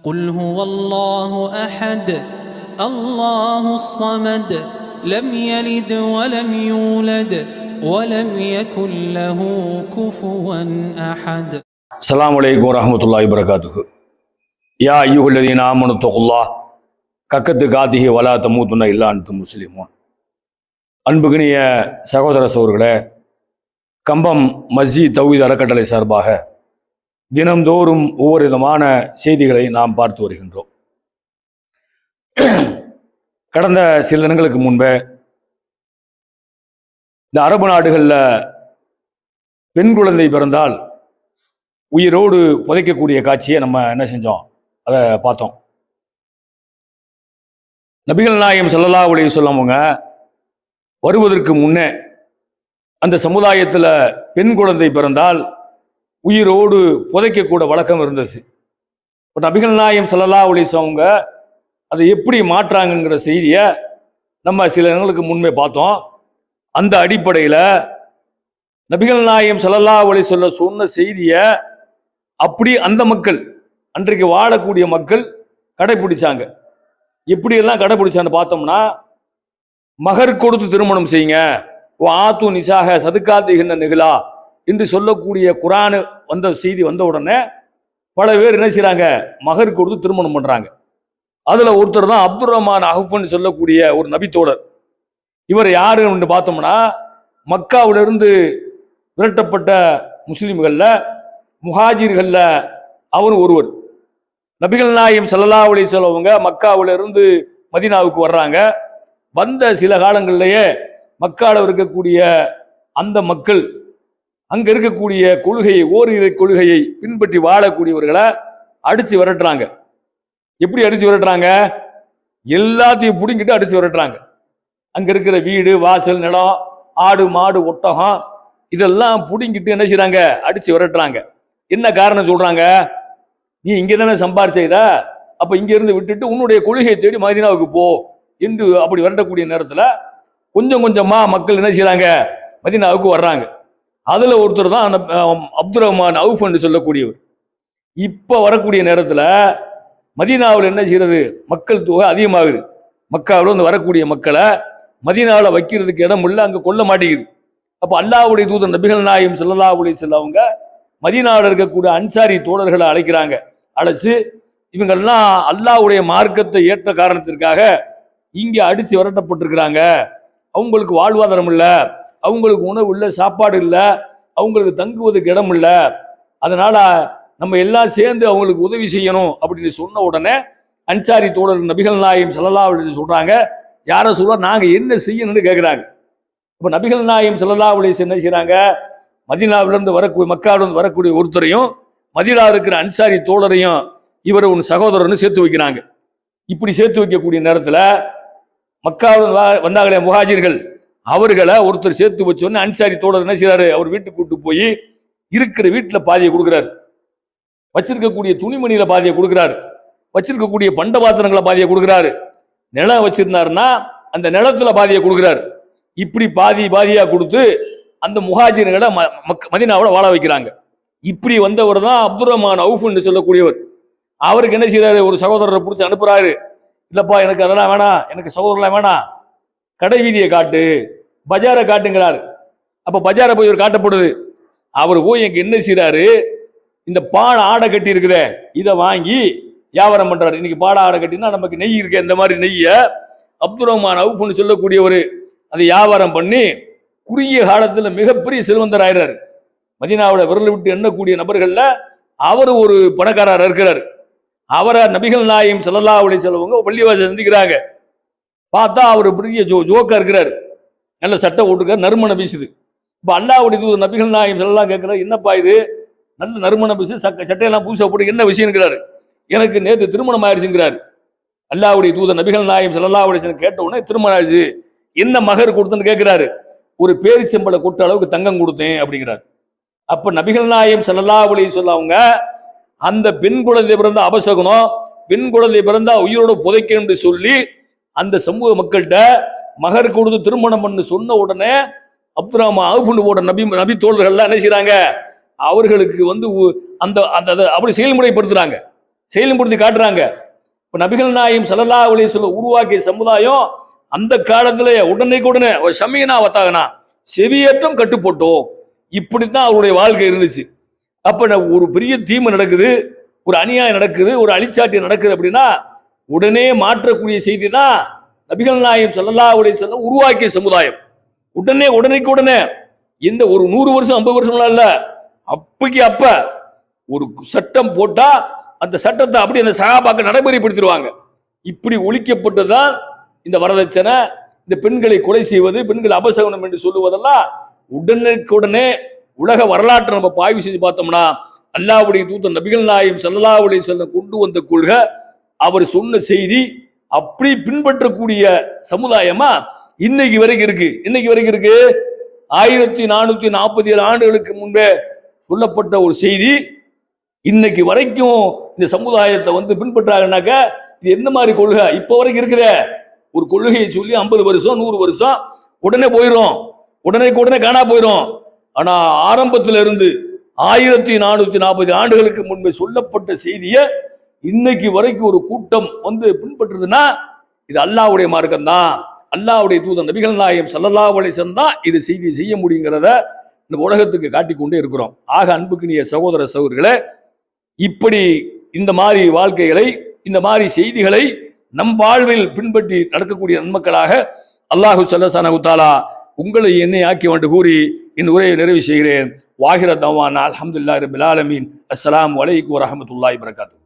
قل هو الله احد الله الصمد لم يلد ولم يولد ولم يكن له كفوا احد அஸ்ஸலாமு அலைக்கும் வரஹ்மத்துல்லாஹி வரகாத்துஹு யா ஐயுஹல்லதீன ஆமனு தகுல்லா கக்கத்து காத்திகி வலா தமூத்துன இல்லா அன்து முஸ்லிமோன் அன்புகினிய சகோதர சோர்களே கம்பம் மஸ்ஜித் தௌஹீத் அறக்கட்டளை சார்பாக தினம்தோறும் ஒவ்வொரு விதமான செய்திகளை நாம் பார்த்து வருகின்றோம். கடந்த சில தினங்களுக்கு முன்பே இந்த அரபு நாடுகளில் பெண் குழந்தை பிறந்தால் உயிரோடு புதைக்கக்கூடிய காட்சியை நம்ம என்ன செஞ்சோம்? அதை பார்த்தோம். நபிகள் நாயம் சொல்லலா அலைஹி சொல்லவங்க வருவதற்கு முன்னே அந்த சமுதாயத்தில் பெண் குழந்தை பிறந்தால் உயிரோடு புதைக்கக்கூட வழக்கம் இருந்துச்சு இப்போ நபிகள் நாயம் ஸல்லல்லாஹு அலைஹி அவங்க அதை எப்படி மாற்றாங்கங்கிற செய்தியை நம்ம சில இடங்களுக்கு முன்பே பார்த்தோம். அந்த அடிப்படையில் நபிகள் நாயம் ஸல்லல்லாஹு ஒளி சொல்ல சொன்ன செய்தியை அப்படி அந்த மக்கள் அன்றைக்கு வாழக்கூடிய மக்கள் கடைபிடிச்சாங்க எப்படியெல்லாம் கடைபிடிச்சான்னு பார்த்தோம்னா மகர் கொடுத்து திருமணம் செய்யுங்க. ஓ ஆத்து நிசாக சதுக்காதிகின்ற நிகழா என்று சொல்லக்கூடிய குரானு வந்த செய்தி வந்த உடனே பல பேர் என்ன செய்கிறாங்க மகர் கொடுத்து திருமணம் பண்ணுறாங்க அதில் ஒருத்தர் தான் அப்துல் ரஹ்மான் அஹுஃபன் சொல்லக்கூடிய ஒரு நபித்தோழர். இவர் யாருன்னு பார்த்தோம்னா மக்காவிலிருந்து விரட்டப்பட்ட முஸ்லீம்களில் முஹாஜிர்களில் அவர் ஒருவர். நபிகள் நாயம் சல்லா அலி சொல்லவங்க மக்காவிலிருந்து இருந்து மதீனாவுக்கு வர்றாங்க. வந்த சில காலங்கள்லயே மக்காவில் இருக்கக்கூடிய அந்த மக்கள் அங்க இருக்கக்கூடிய கொள்கையை ஓரிரை கொள்கையை பின்பற்றி வாழக்கூடியவர்களை அடிச்சு விரட்டுறாங்க. எப்படி அடிச்சு விரட்டுறாங்க? எல்லாத்தையும் பிடுங்கிட்டு அடிச்சு விரட்டுறாங்க. அங்க இருக்கிற வீடு வாசல் நிலம் ஆடு மாடு ஒட்டகம் இதெல்லாம் பிடுங்கிட்டு என்ன செய்கிறாங்க அடிச்சு விரட்டுறாங்க. என்ன காரணம் சொல்றாங்க? நீ இங்க தானே சம்பாரிச்சத அப்ப இங்க இருந்து விட்டுட்டு உன்னுடைய கொள்கையை தேடி மதினாவுக்கு போ என்று அப்படி விரட்டக்கூடிய நேரத்துல கொஞ்சம் கொஞ்சமா மக்கள் என்ன செய்கிறாங்க மதீனாவுக்கு வர்றாங்க. அதில் ஒருத்தர் தான் அந்த அப்துல் ரஹ்மான் அவுஃப் என்று சொல்லக்கூடியவர். இப்போ வரக்கூடிய நேரத்தில் மதீனாவில் என்ன செய்கிறது மக்கள் தொகை அதிகமாகுது. மக்காவில் வந்து வரக்கூடிய மக்களை மதீனாவில் வைக்கிறதுக்கு இடம் இல்லை அங்கே கொல்ல மாட்டேங்குது. அப்போ அல்லாவுடைய தூதர் நபிகள் நாயம் ஸல்லல்லாஹு உடைய செல்லவங்க மதீனாவில் இருக்கக்கூடிய அன்சாரி தோழர்களை அழைக்கிறாங்க. அழைச்சி இவங்கெல்லாம் அல்லாஹ்வுடைய மார்க்கத்தை ஏற்ற காரணத்திற்காக இங்கே அடித்து விரட்டப்பட்டிருக்கிறாங்க. அவங்களுக்கு வாழ்வாதாரம் இல்லை. அவங்களுக்கு உணவு இல்லை சாப்பாடு இல்லை அவங்களுக்கு தங்குவதற்கு இடம் இல்லை அதனால் நம்ம எல்லாம் சேர்ந்து அவங்களுக்கு உதவி செய்யணும் அப்படின்னு சொன்ன உடனே அன்சாரி தோழர் நபிகள் நாயம் செல்லலா அலைஹி சொல்கிறாங்க யாரை சொல்றா? நாங்கள் என்ன செய்யணும்னு கேட்குறாங்க இப்போ நபிகள் நாயம் செல்லலா அலைஹி என்ன செய்கிறாங்க மதினாவிலேருந்து வரக்கூடிய மக்காவிலிருந்து வரக்கூடிய ஒருத்தரையும் மதினா இருக்கிற அன்சாரி தோழரையும் இவர் உன் சகோதரர்னு சேர்த்து வைக்கிறாங்க. இப்படி சேர்த்து வைக்கக்கூடிய நேரத்தில் மக்காவில் வந்தாங்களே முகாஜிர்கள் அவர்களை ஒருத்தர் சேர்த்து வச்சோன்னு அன்சாரி தோழர் என்ன செய்கிறாரு அவர் வீட்டுக்கு கூட்டு போய் இருக்கிற வீட்டில் பாதியை கொடுக்குறாரு. வச்சிருக்கக்கூடிய துணிமணியில பாதியை கொடுக்குறாரு. வச்சிருக்கக்கூடிய பண்ட பாத்திரங்களை பாதியை கொடுக்குறாரு. நிலம் வச்சிருந்தாருன்னா அந்த நிலத்துல பாதியை கொடுக்குறாரு. இப்படி பாதி பாதியா கொடுத்து அந்த முஹாஜிர்களை ம- மக்க- வாழ வைக்கிறாங்க. இப்படி வந்தவர் தான் அப்துல் ரஹ்மான் அவுஃப் என்று சொல்லக்கூடியவர். அவருக்கு என்ன செய்கிறாரு ஒரு சகோதரரை பிடிச்சி அனுப்புறாரு. இல்லப்பா எனக்கு அதெல்லாம் வேணாம். எனக்கு சகோதரர்லாம் வேணாம். கடை வீதியை காட்டு பஜாரை காட்டுங்கிறார். அப்போ பஜாரை போய் இவர் காட்டப்படுது. அவர் போய் எங்க என்ன செய்கிறாரு இந்த பாலை ஆடை கட்டி இருக்குதே இதை வாங்கி வியாபாரம் பண்ணுறாரு இன்னைக்கு பாலை ஆடை கட்டினா நமக்கு நெய் இருக்கு இந்த மாதிரி நெய்யை அப்துல் ரஹ்மான் அவுஃப்னு சொல்லக்கூடியவர் அதை வியாபாரம் பண்ணி குறுகிய காலத்தில் மிகப்பெரிய செல்வந்தர் ஆயிடுறாரு மதினாவில் விரல் விட்டு எண்ணக்கூடிய நபர்களில் அவர் ஒரு பணக்காரர் இருக்கிறார். அவரை நபிகள் நாயம் செல்லல்லா அலைஹி செல்வங்க பள்ளிவாசல் சந்திக்கிறாங்க. பார்த்தா அவர் பெரிய ஜோ ஜோக்கா இருக்கிறார். நல்ல சட்டை போட்டுக்கார் நறுமணம் வீசுது. இப்போ அல்லாவுடைய தூது நபிகள் நாயம் சொல்லலாம் கேட்கிறார் என்னப்பா இது? நல்ல நறுமணம் வீசு சக்க சட்டையெல்லாம் பூசா போட்டு என்ன விஷயங்கிறாரு எனக்கு நேற்று திருமணம் ஆயிடுச்சுங்கிறார். அல்லாவுடைய தூத நபிகள் நாயம் ஸல்லல்லாஹு அலைஹி கேட்ட உடனே திருமணம் ஆயிடுச்சு. என்ன மகர் கொடுத்துன்னு கேட்குறாரு. ஒரு பேரிச்சம்பளை கொட்ட அளவுக்கு தங்கம் கொடுத்தேன் அப்படிங்கிறார். அப்போ நபிகள் நாயம் ஸல்லல்லாஹு அலைஹி சொல்ல அவங்க அந்த பெண் குழந்தை பிறந்த அபசகுனம் பெண் குழந்தை பிறந்தா உயிரோடு புதைக்கணும்னு சொல்லி அந்த சமூக மக்கள்கிட்ட மகர் கொடுத்து திருமணம் பண்ணு சொன்ன உடனே அப்துல் ரஹ்மான் அவுஃபுண்டு போட நபி நபி தோழர்கள்லாம் என்ன செய்கிறாங்க அவர்களுக்கு வந்து உ- அந்த அந்த அதை அப்படி செயல்முறைப்படுத்துகிறாங்க செயல்படுத்தி காட்டுறாங்க. இப்போ நபிகள் நாயும் சலல்லா அலி சொல்ல உருவாக்கிய சமுதாயம் அந்த காலத்துல உடனே உடனே ஒரு சமீனா வத்தாகனா? செவியேற்றம் கட்டுப்பட்டோம். இப்படித்தான் அவருடைய வாழ்க்கை இருந்துச்சு. அப்போ ஒரு பெரிய தீமை நடக்குது ஒரு அநியாயம் நடக்குது ஒரு அழிச்சாட்டி நடக்குது அப்படின்னா உடனே மாற்றக்கூடிய செய்தி தான் நபிகள் நாயம் சல்லல்லா உடைய வஸல்லம் உருவாக்கிய சமுதாயம். உடனே உடனேக்கு உடனே இந்த ஒரு நூறு வருஷம் ஐம்பது வருஷம்லாம் இல்லை. அப்பைக்கு அப்ப ஒரு சட்டம் போட்டா அந்த சட்டத்தை அப்படி அந்த சகாபாக்க நடைமுறைப்படுத்திடுவாங்க. இப்படி ஒழிக்கப்பட்டதுதான் இந்த வரதட்சணை. இந்த பெண்களை கொலை செய்வது பெண்கள் அபசகனம் என்று சொல்லுவதெல்லாம் உடனுக்குடனே உலக வரலாற்றை நம்ம பாய்வு செஞ்சு பார்த்தோம்னா அல்லாவுடைய தூத்த நபிகள் நாயம் சல்லாவுடைய செல்ல கொண்டு வந்த கொள்கை அவர் சொன்ன செய்தி அப்படி பின்பற்றக்கூடிய சமுதாயமா இன்னைக்கு வரைக்கும் இருக்கு. இன்னைக்கு வரைக்கும் இருக்கு. ஆயிரத்தி நானூத்தி நாற்பத்தி ஏழு ஆண்டுகளுக்கு முன்பே சொல்லப்பட்ட ஒரு செய்தி. இன்னைக்கு வரைக்கும் இந்த சமுதாயத்தை வந்து பின்பற்றாங்கனாக்க இது என்ன மாதிரி கொள்கை? இப்போ வரைக்கும் இருக்கிற ஒரு கொள்கையை சொல்லி ஐம்பது வருஷம் நூறு வருஷம் உடனே போயிடும் உடனே உடனே காணா போயிடும் ஆனா ஆரம்பத்துல இருந்து ஆயிரத்தி நானூத்தி நாற்பது ஆண்டுகளுக்கு முன்பே சொல்லப்பட்ட செய்தியை இன்னைக்கு வரைக்கும் ஒரு கூட்டம் வந்து பின்பற்றுதுன்னா இது அல்லாஹ்வுடைய மார்க்கம் தான் அல்லாவுடைய தூதர் நபிகள் நாயகம் சல்லல்லா அலைஹி தான் இது செய்தி செய்ய முடியுங்கிறத இந்த உலகத்துக்கு காட்டிக்கொண்டே இருக்கிறோம். ஆக அன்புக்குரிய சகோதர சகோதரிகளே இப்படி இந்த மாதிரி வாழ்க்கைகளை இந்த மாதிரி செய்திகளை நம் வாழ்வில் பின்பற்றி நடக்கக்கூடிய நன்மக்களாக அல்லாஹு சல்லசானு உங்களை என்னை ஆக்கி வந்து கூறி இந்த உரையை நிறைவு செய்கிறேன். வாகிர தவான் அலமதுல்லா ரபில் ஆலமீன். அஸ்ஸலாமு அலைக்கும் வரஹ்மத்துல்லாஹி வரகாத்து